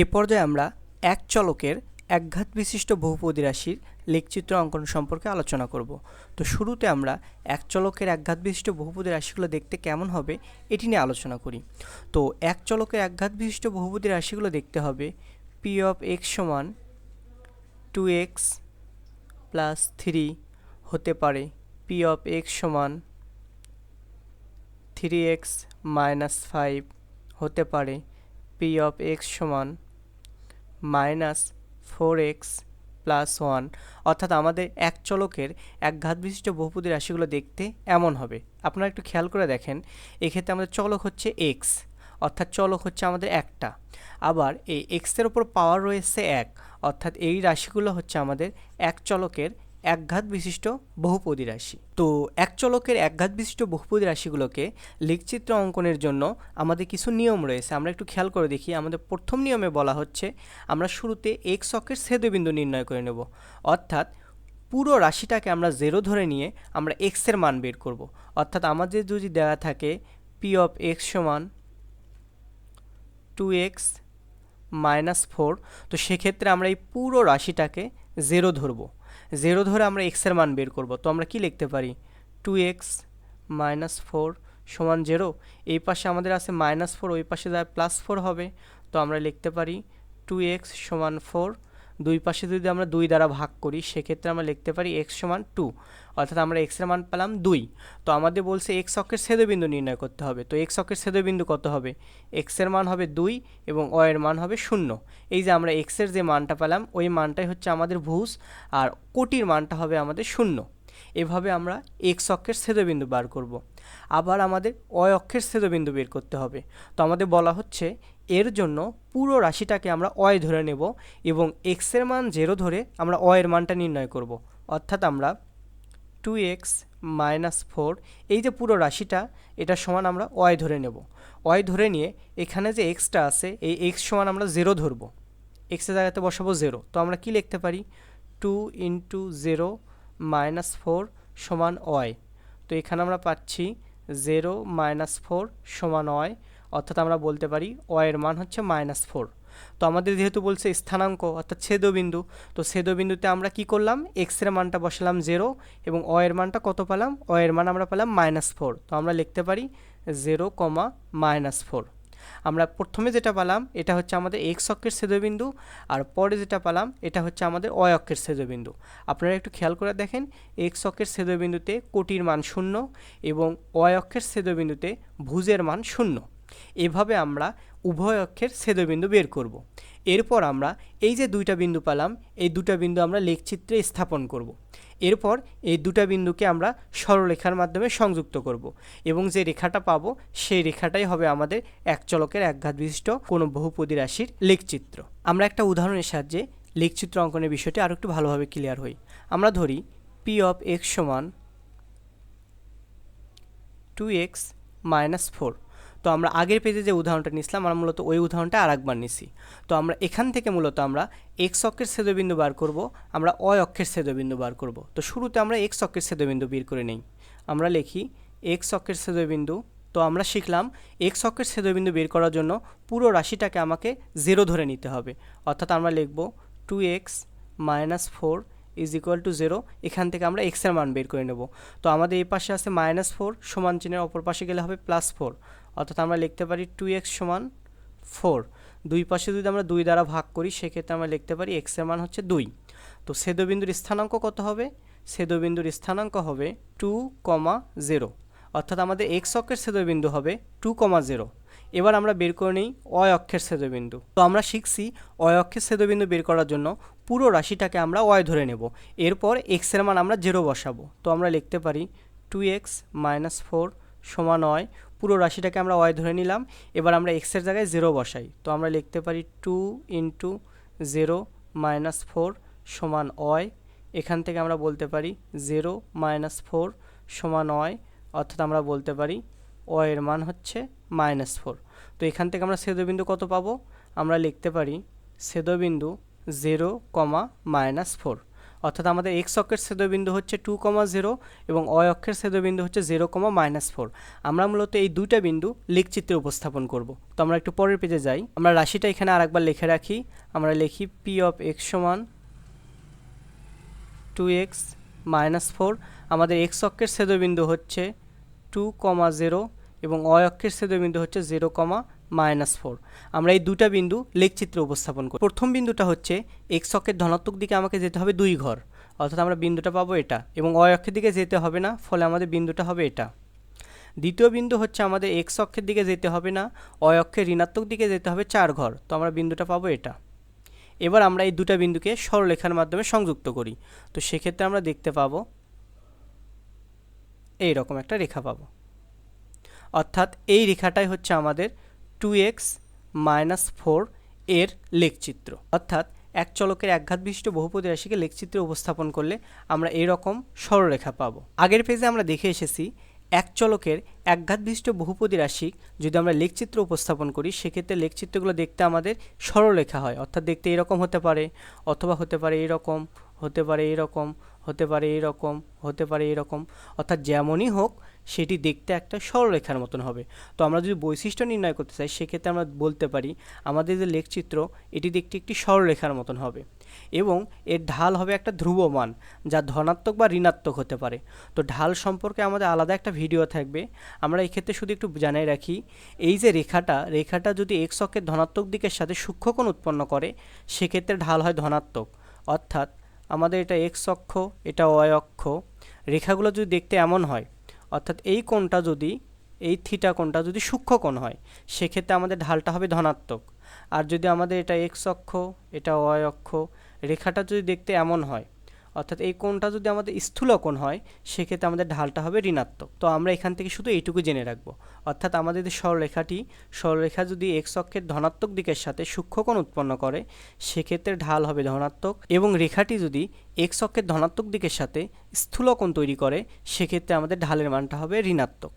এ পর্যায়ে আমরা এক চলকের একঘাত বিশিষ্ট বহুপদী রাশির লেখচিত্র অঙ্কন সম্পর্কে আলোচনা করব। তো শুরুতে আমরা এক চলকের একঘাত বিশিষ্ট বহুপদী রাশিগুলো দেখতে কেমন হবে এটি নিয়ে আলোচনা করি। তো এক চলকের একঘাত বিশিষ্ট বহুপদী রাশিগুলো দেখতে হবে পি অফ এক্স সমান টু এক্স প্লাস থ্রি হতে পারে পি অফ এক্স সমান থ্রি এক্স মাইনাস ফাইভ হতে পারে পি অফ এক্স সমান minus four X plus one. অর্থাৎ আমাদের এক চলকের এক ঘাত বিশিষ্ট বহুপদী রাশিগুলো দেখতে এমন হবে। আপনারা একটু খেয়াল করে দেখেন, এক্ষেত্রে আমাদের চলক হচ্ছে এক্স, অর্থাৎ চলক হচ্ছে আমাদের একটা। আবার এই এক্সের ওপর পাওয়ার রয়েছে এক, অর্থাৎ এই রাশিগুলো হচ্ছে আমাদের এক চলকের একঘাত বিশিষ্ট বহুপদী রাশি। তো এক চলকের একঘাত বিশিষ্ট বহুপদী রাশিগুলোকে লিখচিত্র অঙ্কনের জন্য আমাদের কিছু নিয়ম রয়েছে। আমরা একটু খেয়াল করে দেখি। আমাদের প্রথম নিয়মে বলা হচ্ছে, আমরা শুরুতে এক্স অক্ষের ছেদবিন্দু নির্ণয় করে নেব। অর্থাৎ পুরো রাশিটাকে আমরা জেরো ধরে নিয়ে আমরা এক্সের মান বের করব। অর্থাৎ আমাদের যদি দেওয়া থাকে পি অফ এক্স সমান টু এক্স মাইনাস ফোর তো সেক্ষেত্রে আমরা এই পুরো রাশিটাকে জেরো ধরবো। জেরো ধরে আমরা এক্সের মান বের করব। তো আমরা কি লিখতে পারি? টু এক্স মাইনাস ফোর সমান জেরো এই পাশে আমাদের আছে মাইনাস ফোর ওই পাশে যায় প্লাস ফোর হবে, তো আমরা লিখতে পারি টু এক্স সমান ফোর দুই পাশে যদি আমরা দুই দ্বারা ভাগ করি, সেক্ষেত্রে আমরা লিখতে পারি এক্স সমান টু অর্থাৎ আমরা এক্সের মান পেলাম দুই। তো আমাদের বলছে এক্স অক্ষের ছেদবিন্দু নির্ণয় করতে হবে। তো এক্স অক্ষের ছেদবিন্দু কত হবে? এক্সের মান হবে দুই এবং অ এর মান হবে শূন্য। এই যে আমরা এক্সের যে মানটা পেলাম, ওই মানটাই হচ্ছে আমাদের ভুজ, আর কোটির মানটা হবে আমাদের শূন্য। এভাবে আমরা এক্স অক্ষের ছেদবিন্দু বার করব। আবার আমাদের অয় অক্ষের ছেদবিন্দু বের করতে হবে। তো আমাদের বলা হচ্ছে এর জন্য পুরো রাশিটাকে আমরা অয় ধরে নেব এবং এক্সের মান জেরো ধরে আমরা অয়ের মানটা নির্ণয় করব। অর্থাৎ আমরা টু এক্স মাইনাস ফোর এই যে পুরো রাশিটা, এটা সমান আমরা অয় ধরে নেব। অয় ধরে নিয়ে এখানে যে এক্সটা আছে, এই এক্স সমান আমরা জেরো ধরব। এক্সের জায়গাতে বসাবো জেরো তো আমরা কি লিখতে পারি? Two into zero minus four সমান অয় তো এখানে আমরা পাচ্ছি জেরো মাইনাস ফোর সমান অয় অর্থাৎ আমরা বলতে পারি অয়ের মান হচ্ছে মাইনাস ফোর তো আমাদের যেহেতু বলছে স্থানাঙ্ক, অর্থাৎ ছেদবিন্দু, তো ছেদবিন্দুতে আমরা কি করলাম? এক্সের মানটা বসালাম জিরো এবং অয়ের মানটা কত পেলাম? অয়ের মান আমরা পেলাম মাইনাস ফোর তো আমরা লিখতে পারি জিরো কমা মাইনাস ফোর আমরা প্রথমে যেটা পেলাম, এটা হচ্ছে আমাদের এক্স অক্ষের ছেদবিন্দু আর পরে যেটা পেলাম, এটা হচ্ছে আমাদের অয় অক্ষের ছেদবিন্দু। আপনারা একটু খেয়াল করে দেখেন এক্স অক্ষের ছেদবিন্দুতে কোটির মান শূন্য এবং অয় অক্ষের ছেদবিন্দুতে ভুজের মান শূন্য। এভাবে আমরা উভয় অক্ষের ছেদবিন্দু বের করব। এরপর আমরা এই যে দুইটা বিন্দু পেলাম, এই দুটা বিন্দু আমরা লেখচিত্রে স্থাপন করব। এরপর এই দুটা বিন্দুকে আমরা সরলরেখার মাধ্যমে সংযুক্ত করব এবং যে রেখাটা পাবো, সেই রেখাটাই হবে আমাদের এক চলকের একঘাত বিশিষ্ট কোনো বহুপদী রাশির লেখচিত্র আমরা একটা উদাহরণের সাহায্যে লেখচিত্র অঙ্কনের বিষয়টি আরও একটু ভালোভাবে ক্লিয়ার হই আমরা ধরি পি অফ এক্স সমান টু এক্স মাইনাস ফোর তো আমরা আগের পেজে যে উদাহরণটা নিয়েছিলাম, আমরা মূলত ওই উদাহরণটা আরেকবার নিছি। তো আমরা এখান থেকে মূলত আমরা এক্স অক্ষের ছেদবিন্দু বার করব, আমরা অয় অক্ষের ছেদবিন্দু বার করব। তো শুরুতে আমরা এক্স অক্ষের ছেদবিন্দু বের করে নেই। আমরা লিখি এক্স অক্ষের ছেদবিন্দু, তো আমরা শিখলাম এক্স অক্ষের ছেদবিন্দু বের করার জন্য পুরো রাশিটাকে আমাকে জিরো ধরে নিতে হবে। অর্থাৎ আমরা লিখব two X minus four is equal to zero এখান থেকে আমরা এক্সের মান বের করে নেব। তো আমাদের এই পাশে আছে মাইনাস ফোর সমান চিহ্নের অপর পাশে গেলে হবে প্লাস ফোর অর্থাৎ আমরা লিখতে পারি টু এক্স সমান ফোর দুই পাশে যদি আমরা দুই দ্বারা ভাগ করি, সেক্ষেত্রে আমরা লিখতে পারি এক্সের মান হচ্ছে দুই। তো ছেদবিন্দুর স্থানাঙ্ক কত হবে? ছেদবিন্দুর স্থানাঙ্ক হবে টু কমা জিরো অর্থাৎ আমাদের এক্স অক্ষের ছেদবিন্দু হবে টু কমা জিরো এবার আমরা বের করে নিই অয় অক্ষের ছেদবিন্দু। তো আমরা শিখছি অয় অক্ষের ছেদবিন্দু বের করার জন্য পুরো রাশিটাকে আমরা ওয়াই ধরে নেব। এরপর এক্সের মান আমরা জিরো বসাবো। তো আমরা লিখতে পারি টু এক্স মাইনাস ফোর সমান অয় পুরো রাশিটাকে আমরা ওয়াই ধরে নিলাম। এবার আমরা এক্সের জায়গায় জিরো বসাই। তো আমরা লিখতে পারি two into zero minus four সমান অয় এখান থেকে আমরা বলতে পারি জিরো মাইনাস ফোর সমান অয় অর্থাৎ আমরা বলতে পারি অয়ের মান হচ্ছে মাইনাস ফোর তো এখান থেকে আমরা ছেদবিন্দু কত পাবো? আমরা লিখতে পারি ছেদবিন্দু জিরো কমা মাইনাস ফোর অর্থাৎ আমাদের এক্স অক্ষের ছেদবিন্দু হচ্ছে টু কমা জিরো এবং অয় অক্ষের ছেদবিন্দু হচ্ছে জিরো কমা মাইনাস ফোর আমরা মূলত এই দুইটা বিন্দু লেখচিত্রে উপস্থাপন করব। তো আমরা একটু পরের পেজে যাই। আমরা রাশিটা এখানে আরেকবার লিখে রাখি। আমরা লিখি পি অফ এক্স সমান টু এক্স মাইনাস ফোর আমাদের এক্স অক্ষের ছেদবিন্দু হচ্ছে টু কমা জিরো এবং অয় অক্ষের ছেদবিন্দু হচ্ছে জিরো কমা মাইনাস ফোর আমরা এই দুটা বিন্দু লেখচিত্রে উপস্থাপন করি। প্রথম বিন্দুটা হচ্ছে এক্স অক্ষের ধনাত্মক দিকে আমাকে যেতে হবে দুই ঘর, অর্থাৎ আমরা বিন্দুটা পাবো এটা, এবং অয় অক্ষের দিকে যেতে হবে না, ফলে আমাদের বিন্দুটা হবে এটা। দ্বিতীয় বিন্দু হচ্ছে আমাদের এক্স অক্ষের দিকে যেতে হবে না অয় অক্ষের ঋণাত্মক দিকে যেতে হবে চার ঘর, তো আমরা বিন্দুটা পাবো এটা। এবার আমরা এই দুটা বিন্দুকে সরলরেখার মাধ্যমে সংযুক্ত করি, তো সেক্ষেত্রে আমরা দেখতে পাবো এই রকম একটা রেখা পাবো। অর্থাৎ এই রেখাটাই হচ্ছে আমাদের টু এক্স মাইনাস ফোর এর লেখচিত্র। অর্থাৎ এক চলকের একঘাত বিশিষ্ট বহুপদী রাশিকে লেখচিত্রে উপস্থাপন করলে আমরা এই রকম সরলরেখা পাবো। আগের পেজে আমরা দেখে এসেছি, এক চলকের একঘাত বিশিষ্ট বহুপদী রাশি যদি আমরা লেখচিত্র উপস্থাপন করি, সেক্ষেত্রে লেখচিত্রগুলো দেখতে আমাদের সরলরেখা হয়। অর্থাৎ দেখতে এরকম হতে পারে, অথবা হতে পারে এরকম, হতে পারে এরকম হতে পারে এরকম, হতে পারে এরকম। অর্থাৎ যেমনই হোক, সেটি দেখতে একটা সরলরেখার মতন হবে। তো আমরা যদি বৈশিষ্ট্য নির্ণয় করতে চাই, সেক্ষেত্রে আমরা বলতে পারি, আমাদের যে লেখচিত্র, এটি দেখতে একটি সরলরেখার মতন হবে। এবং এর ঢাল হবে একটা ধ্রুবমান, যা ধনাত্মক বা ঋণাত্মক হতে পারে। তো ঢাল সম্পর্কে আমাদের আলাদা একটা ভিডিও থাকবে। আমরা এই ক্ষেত্রে শুধু একটু জানাই রাখি, এই যে রেখাটা রেখাটা যদি এক্স অক্ষের ধনাত্মক দিকের সাথে সূক্ষ্মকোণ উৎপন্ন করে, সেক্ষেত্রে ঢাল হয় ধনাত্মক। অর্থাৎ আমাদের এটা এক্স অক্ষ, এটা ওয়াই অক্ষ। রেখাগুলো যদি দেখতে এমন হয়, অর্থাৎ এই কোণটা যদি, এই থিটা কোণটা যদি সূক্ষ্ম কোণ হয়, সেক্ষেত্রে আমাদের ঢালটা হবে ধনাত্মক। আর যদি আমাদের এটা এক্স অক্ষ, এটা ওয়াই অক্ষ, রেখাটা যদি দেখতে এমন হয় অর্থাৎ এই কোণটা যদি আমাদের স্থূল কোণ হয়, সেক্ষেত্রে আমাদের ঢালটা হবে ঋণাত্মক। তো আমরা এখান থেকে শুধু এইটুকু জেনে রাখব। অর্থাৎ আমাদের যে সরলরেখাটি, সরলরেখা যদি এক্স অক্ষের ধনাত্মক দিকের সাথে সূক্ষ্মকোণ উৎপন্ন করে, সেক্ষেত্রে ঢাল হবে ধনাত্মক এবং রেখাটি যদি এক্স অক্ষের ধনাত্মক দিকের সাথে স্থূলকোণ তৈরি করে, সেক্ষেত্রে আমাদের ঢালের মানটা হবে ঋণাত্মক।